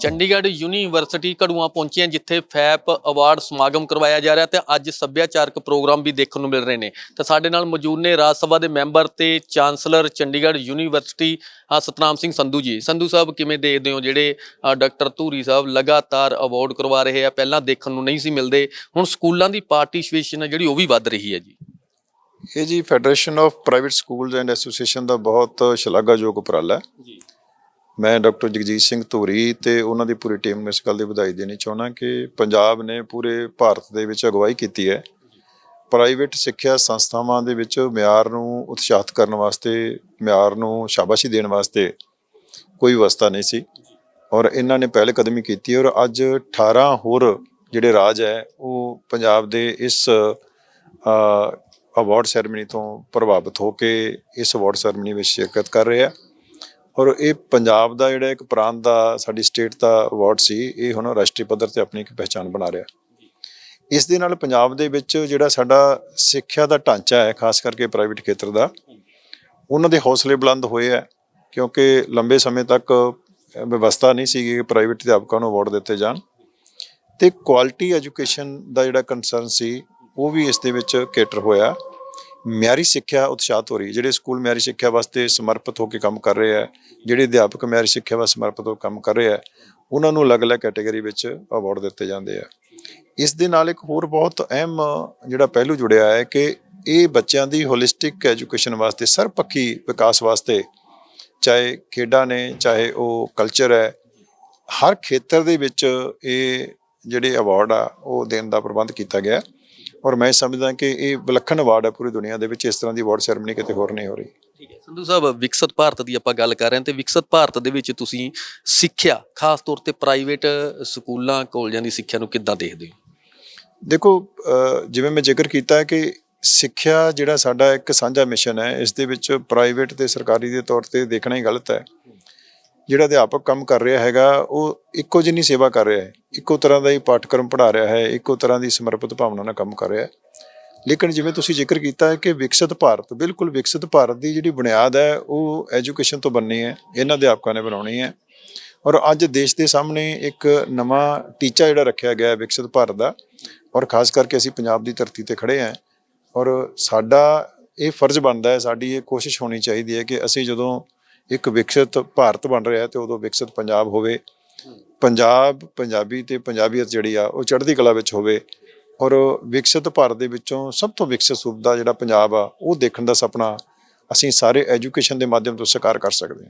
Chandigarh university Gharuan ਪਹੁੰਚੇ ਹਾਂ ਜਿੱਥੇ ਫੈਪ ਅਵਾਰਡ ਸਮਾਗਮ ਕਰਵਾਇਆ ਜਾ ਰਿਹਾ ਤੇ ਅੱਜ ਸੱਭਿਆਚਾਰਕ ਪ੍ਰੋਗਰਾਮ ਵੀ ਦੇਖਣ ਨੂੰ ਮਿਲ ਰਹੇ ਨੇ। ਤਾਂ ਸਾਡੇ ਨਾਲ ਮੌਜੂਦ ਨੇ ਰਾਜ ਸਭਾ ਦੇ ਮੈਂਬਰ ਤੇ ਚਾਂਸਲਰ ਚੰਡੀਗੜ੍ਹ ਯੂਨੀਵਰਸਿਟੀ ਸਤਨਾਮ ਸਿੰਘ ਸੰਧੂ ਜੀ। ਸੰਧੂ ਸਾਹਿਬ ਕਿਵੇਂ ਦੇਖਦੇ ਹੋ ਜਿਹੜੇ ਡਾਕਟਰ ਧੂਰੀ ਸਾਹਿਬ ਲਗਾਤਾਰ ਅਵਾਰਡ ਕਰਵਾ ਰਹੇ ਆ? ਪਹਿਲਾਂ ਦੇਖਣ ਨੂੰ ਨਹੀਂ ਸੀ ਮਿਲਦੇ। ਹੁਣ ਸਕੂਲਾਂ ਦੀ ਪਾਰਟਿਸਿਪੇਸ਼ਨ ਜਿਹੜੀ ਉਹ ਵੀ ਵੱਧ ਰਹੀ ਹੈ ਜੀ। ਇਹ ਜੀ federation of private schools and association ਦਾ ਬਹੁਤ ਸ਼ਲਾਘਾਯੋਗ ਉਪਰਾਲਾ ਹੈ। ਜੀ। ਮੈਂ ਡਾਕਟਰ ਜਗਜੀਤ ਸਿੰਘ ਧੂਰੀ ਤੇ ਉਹਨਾਂ ਦੀ ਪੂਰੀ ਟੀਮ ਨੂੰ ਇਸ ਗੱਲ ਦੀ ਵਧਾਈ ਦੇਣੀ ਚਾਹੁੰਦਾ ਕਿ ਪੰਜਾਬ ਨੇ ਪੂਰੇ ਭਾਰਤ ਦੇ ਵਿੱਚ ਅਗਵਾਈ ਕੀਤੀ ਹੈ। ਪ੍ਰਾਈਵੇਟ ਸਿੱਖਿਆ ਸੰਸਥਾਵਾਂ ਦੇ ਵਿੱਚ ਮਿਆਰ ਨੂੰ ਉਤਸ਼ਾਹਿਤ ਕਰਨ ਵਾਸਤੇ, ਮਿਆਰ ਨੂੰ ਸ਼ਾਬਾਸ਼ੀ ਦੇਣ ਵਾਸਤੇ ਕੋਈ ਵਿਵਸਥਾ ਨਹੀਂ ਸੀ ਔਰ ਇਹਨਾਂ ਨੇ ਪਹਿਲ ਕਦਮੀ ਕੀਤੀ ਔਰ ਅੱਜ 18 ਹੋਰ ਜਿਹੜੇ ਰਾਜ ਹੈ, ਉਹ ਪੰਜਾਬ ਦੇ ਇਸ ਅਵਾਰਡ ਸੈਰੇਮਨੀ ਤੋਂ ਪ੍ਰਭਾਵਿਤ ਹੋ ਕੇ ਇਸ ਅਵਾਰਡ ਸੈਰੇਮਨੀ ਵਿੱਚ ਸ਼ਿਰਕਤ ਕਰ ਰਹੇ ਆ। ਔਰ ਇਹ ਪੰਜਾਬ ਦਾ ਜਿਹੜਾ ਇੱਕ ਪ੍ਰਾਂਤ ਦਾ ਸਾਡੀ ਸਟੇਟ ਦਾ ਅਵਾਰਡ ਸੀ, ਇਹ ਹੁਣ ਰਾਸ਼ਟਰੀ ਪੱਧਰ ਤੇ ਆਪਣੀ ਇੱਕ ਪਹਿਚਾਣ ਬਣਾ ਰਿਹਾ। ਇਸ ਦੇ ਨਾਲ ਪੰਜਾਬ ਦੇ ਵਿੱਚ ਜਿਹੜਾ ਸਾਡਾ ਸਿੱਖਿਆ ਦਾ ਢਾਂਚਾ ਹੈ, ਖਾਸ ਕਰਕੇ ਪ੍ਰਾਈਵੇਟ ਖੇਤਰ ਦਾ, ਉਹਨਾਂ ਦੇ ਹੌਸਲੇ ਬੁਲੰਦ ਹੋਏ ਆ ਕਿਉਂਕਿ ਲੰਬੇ ਸਮੇਂ ਤੱਕ ਵਿਵਸਥਾ ਨਹੀਂ ਸੀਗੀ ਕਿ ਪ੍ਰਾਈਵੇਟ ਅਧਿਆਪਕਾਂ ਨੂੰ ਅਵਾਰਡ ਦਿੱਤੇ ਜਾਣ। ਤੇ ਕੁਆਲਿਟੀ ਐਜੂਕੇਸ਼ਨ ਦਾ ਜਿਹੜਾ ਕੰਸਰਨ ਸੀ, ਉਹ ਵੀ ਇਸ ਦੇ ਵਿੱਚ ਕੇਟਰ ਹੋਇਆ। ਮਿਆਰੀ ਸਿੱਖਿਆ ਉਤਸ਼ਾਹਤ ਹੋ ਰਹੀ ਹੈ। ਜਿਹੜੇ ਸਕੂਲ ਮਿਆਰੀ ਸਿੱਖਿਆ ਵਾਸਤੇ ਸਮਰਪਿਤ ਹੋ ਕੇ ਕੰਮ ਕਰ ਰਹੇ ਆ ਜਿਹੜੇ ਅਧਿਆਪਕ ਮਿਆਰੀ ਸਿੱਖਿਆ ਵਾਸਤੇ ਸਮਰਪਿਤ ਹੋ ਕੇ ਕੰਮ ਕਰ ਰਹੇ ਆ ਉਹਨਾਂ ਨੂੰ ਅਲੱਗ-ਅਲੱਗ ਕੈਟਾਗਰੀ ਵਿੱਚ ਅਵਾਰਡ ਦਿੱਤੇ ਜਾਂਦੇ ਆ ਇਸ ਦੇ ਨਾਲ ਇੱਕ ਹੋਰ ਬਹੁਤ ਅਹਿਮ ਜਿਹੜਾ ਪਹਿਲੂ ਜੁੜਿਆ ਹੈ ਕਿ ਇਹ ਬੱਚਿਆਂ ਦੀ ਹੋਲਿਸਟਿਕ ਐਜੂਕੇਸ਼ਨ ਵਾਸਤੇ, ਸਰਬਪੱਖੀ ਵਿਕਾਸ ਵਾਸਤੇ, ਚਾਹੇ ਖੇਡਾਂ ਨੇ, ਚਾਹੇ ਉਹ ਕਲਚਰ ਹੈ, ਹਰ ਖੇਤਰ ਦੇ ਵਿੱਚ ਇਹ ਜਿਹੜੇ ਅਵਾਰਡ ਆ, ਉਹ ਦੇਣ ਦਾ ਪ੍ਰਬੰਧ ਕੀਤਾ ਗਿਆ ਔਰ ਮੈਂ ਸਮਝਦਾ ਕਿ ਇਹ ਵਿਲੱਖਣ ਅਵਾਰਡ ਹੈ ਪੂਰੀ ਦੁਨੀਆ ਦੇ ਵਿੱਚ ਇਸ ਤਰ੍ਹਾਂ ਦੀ ਅਵਾਰਡ ਸੈਰੇਮਨੀ ਕਿਤੇ ਹੋਰ ਨਹੀਂ ਹੋ ਰਹੀ। ਠੀਕ ਹੈ। ਸੰਧੂ ਸਾਹਿਬ ਵਿਕਸਿਤ ਭਾਰਤ ਦੀ ਆਪਾਂ ਗੱਲ ਕਰ ਰਹੇ ਹਾਂ ਤੇ ਵਿਕਸਿਤ ਭਾਰਤ ਦੇ ਵਿੱਚ ਤੁਸੀਂ ਸਿੱਖਿਆ ਖਾਸ ਤੌਰ ਤੇ ਪ੍ਰਾਈਵੇਟ ਸਕੂਲਾਂ ਕਾਲਜਾਂ ਦੀ ਸਿੱਖਿਆ ਨੂੰ ਕਿੱਦਾਂ ਦੇਖਦੇ ਹੋ? ਦੇਖੋ ਜਿਵੇਂ ਮੈਂ ਜ਼ਿਕਰ ਕੀਤਾ ਹੈ ਕਿ ਸਿੱਖਿਆ ਜਿਹੜਾ ਸਾਡਾ ਇੱਕ ਸਾਂਝਾ ਮਿਸ਼ਨ ਹੈ ਇਸ ਦੇ ਵਿੱਚ ਪ੍ਰਾਈਵੇਟ ਤੇ ਸਰਕਾਰੀ ਦੇ ਤੌਰ ਤੇ ਦੇਖਣਾ ਹੀ ਗਲਤ ਹੈ। ਜਿਹੜਾ ਅਧਿਆਪਕ ਕੰਮ ਕਰ ਰਿਹਾ ਹੈਗਾ, ਉਹ ਇੱਕੋ ਜਿੰਨੀ ਸੇਵਾ ਕਰ ਰਿਹਾ ਹੈ। ਇੱਕੋ ਤਰ੍ਹਾਂ ਦਾ ਹੀ ਪਾਠਕ੍ਰਮ ਪੜ੍ਹਾ ਰਿਹਾ ਹੈ, ਇੱਕੋ ਤਰ੍ਹਾਂ ਦੀ ਸਮਰਪਿਤ ਭਾਵਨਾ ਨਾਲ ਕੰਮ ਕਰ ਰਿਹਾ ਹੈ। ਲੇਕਿਨ ਜਿਵੇਂ ਤੁਸੀਂ ਜ਼ਿਕਰ ਕੀਤਾ ਹੈ ਕਿ ਵਿਕਸਿਤ ਭਾਰਤ, ਬਿਲਕੁਲ ਵਿਕਸਿਤ ਭਾਰਤ ਦੀ ਜਿਹੜੀ ਬੁਨਿਆਦ ਹੈ, ਉਹ ਐਜੂਕੇਸ਼ਨ ਤੋਂ ਬਣਨੀ ਹੈ, ਇਹਨਾਂ ਅਧਿਆਪਕਾਂ ਨੇ ਬਣਾਉਣੀ ਹੈ। ਔਰ ਅੱਜ ਦੇਸ਼ ਦੇ ਸਾਹਮਣੇ ਇੱਕ ਨਵਾਂ ਟੀਚਾ ਜਿਹੜਾ ਰੱਖਿਆ ਗਿਆ ਹੈ ਵਿਕਸਿਤ ਭਾਰਤ ਦਾ, ਔਰ ਖਾਸ ਕਰਕੇ ਅਸੀਂ ਪੰਜਾਬ ਦੀ ਧਰਤੀ ਤੇ ਖੜੇ ਹਾਂ। ਔਰ ਸਾਡਾ ਇਹ ਫਰਜ਼ ਬਣਦਾ ਹੈ, ਸਾਡੀ ਇਹ ਕੋਸ਼ਿਸ਼ ਹੋਣੀ ਚਾਹੀਦੀ ਹੈ ਕਿ ਅਸੀਂ ਜਦੋਂ ਇੱਕ ਵਿਕਸਿਤ ਭਾਰਤ ਬਣ ਰਿਹਾ ਹੈ ਤੇ ਉਦੋਂ ਵਿਕਸਿਤ ਪੰਜਾਬ ਹੋਵੇ, ਪੰਜਾਬ ਪੰਜਾਬੀ ਤੇ ਪੰਜਾਬੀਅਤ ਜਿਹੜੀ ਆ, ਉਹ ਚੜ੍ਹਦੀ ਕਲਾ ਵਿੱਚ ਹੋਵੇ ਔਰ ਵਿਕਸਿਤ ਭਾਰਤ ਦੇ ਵਿੱਚੋਂ ਸਭ ਤੋਂ ਵਿਕਸਿਤ ਸੂਬਾ ਜਿਹੜਾ ਪੰਜਾਬ ਆ, ਉਹ ਦੇਖਣ ਦਾ ਸੁਪਨਾ ਅਸੀਂ ਸਾਰੇ ਐਜੂਕੇਸ਼ਨ ਦੇ ਮਾਧਿਅਮ ਤੋਂ ਸਾਕਾਰ ਕਰ ਸਕਦੇ ਹਾਂ।